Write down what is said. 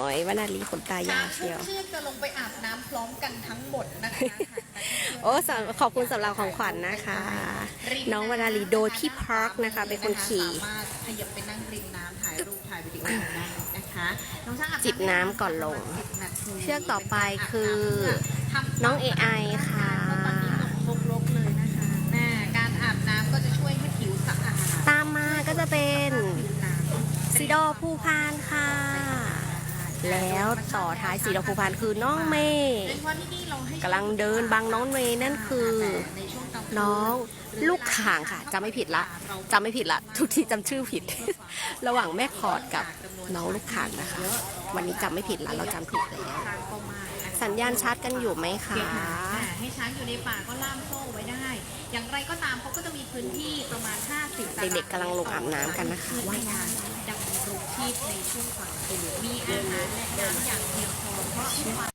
โอ้ยวนาลีขนตายาวช้างทุเชียวกเชือกจะลงไปอาบน้ำพร้อมกันทั้งหมดนะคะโอ้สำขอบคุณสำหรับของขวัญนะคะ น้องวนาลีโดยพี่พาร์คนะคะ เป็นคนขี่สามารถขยับไปนั่งริมน้ำถ่ายรูปถ่ายวิดีโอกันได้นะคะน้องช้างอาจิบน้ำก่อนลง10นาทีเชือกต่อไปคือทำน้อง AI ค่ะเพราตอนนี้ตกลกๆเลยนะคะแม่การอาบน้ำก็จะช่วยให้ผิวสะอาดตามมาก็จะเป็นซีโดภูพานค่ะ แล้วต่อท้ายสีดอกภูพานคือน้องเมย์โดยเฉพาะที่นี่เราให้กำลังเดินบังน้องเมย์นั่นคือ น้องลูกข่างค่ะจำไม่ผิดละจำไม่ผิดละ ทุกทีจำชื่อผิด ระหว่างแม่คอร์ดกับน้องลูกข่างนะคะ วันนี้จำไม่ผิดละเราจำถูกแล้วสัญญาณชัดกันอยู่ไหมคะให้ช้างอยู่ในป่าก็ล่ามโซ่ไว้ได้ อย่างไรก็ตามเขาก็จะมี พื้นที่ประมาณ 50ตารางเด็กกำลังลงอาบน้ำกันนะคะว่ายน้ำดังลุกที่ในช่วงก่อนมีอาหารและน้ำอย่างเพียงพอเพราะ